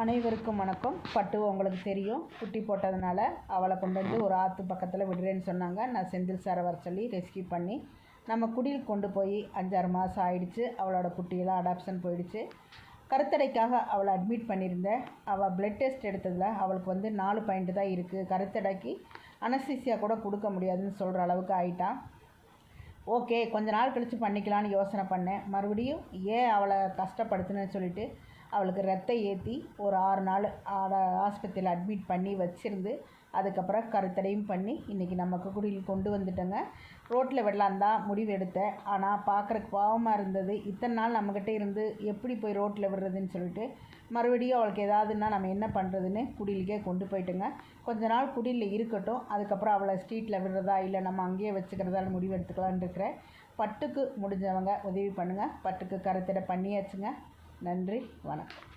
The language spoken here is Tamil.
அனைவருக்கும் வணக்கம். பட்டு உங்களுக்கு தெரியும். குட்டி போட்டதுனால அவளை கொண்டு வந்து ஒரு ஆற்று பக்கத்தில் விடுறேன்னு சொன்னாங்க. நான் செந்தில் சாரை வர சொல்லி ரெஸ்கியூ பண்ணி நம்ம குடியில் கொண்டு போய் அஞ்சாறு மாதம் ஆயிடுச்சு. அவளோட குட்டியெல்லாம் அடாப்ஷன் போயிடுச்சு. கருத்தடைக்காக அவளை அட்மிட் பண்ணியிருந்தேன். அவள் பிளட் டெஸ்ட் எடுத்ததில் அவளுக்கு வந்து நாலு பாயிண்ட் தான் இருக்குது கருத்தடைக்கு அனஸ்தீசியா கூட கொடுக்க முடியாதுன்னு சொல்கிற அளவுக்கு ஆயிட்டான் ஓகே கொஞ்ச நாள் கழித்து பண்ணிக்கலான்னு யோசனை பண்ணேன். மறுபடியும் ஏன் அவளை கஷ்டப்படுத்துனேன்னு சொல்லிட்டு அவளுக்கு ரத்தம் ஏற்றி ஒரு ஆறு நாள் ஆஸ்பத்திரியில் அட்மிட் பண்ணி வச்சுருந்து அதுக்கப்புறம் கருத்தடையும் பண்ணி இன்றைக்கி நம்ம குடியில் கொண்டு வந்துட்டோங்க. ரோட்டில் விடலான்னு தான் முடிவு எடுத்தேன். ஆனால் பார்க்குறக்கு பாவமாக இருந்தது. இத்தனை நாள் நம்மக்கிட்ட இருந்து எப்படி போய் ரோட்டில் விடுறதுன்னு சொல்லிட்டு மறுபடியும் அவளுக்கு ஏதாவதுன்னா நம்ம என்ன பண்ணுறதுன்னு குடிலுக்கே கொண்டு போயிட்டுங்க. கொஞ்ச நாள் குடியில் இருக்கட்டும். அதுக்கப்புறம் அவளை ஸ்ட்ரீட்டில் விடுறதா இல்லை நம்ம அங்கேயே வச்சுக்கிறதால முடிவு எடுத்துக்கலான்னு இருக்கிறேன். பட்டுக்கு முடிஞ்சவங்க உதவி பண்ணுங்கள் பட்டுக்கு கருத்திட பண்ணியாச்சுங்க. நன்றி வணக்கம்.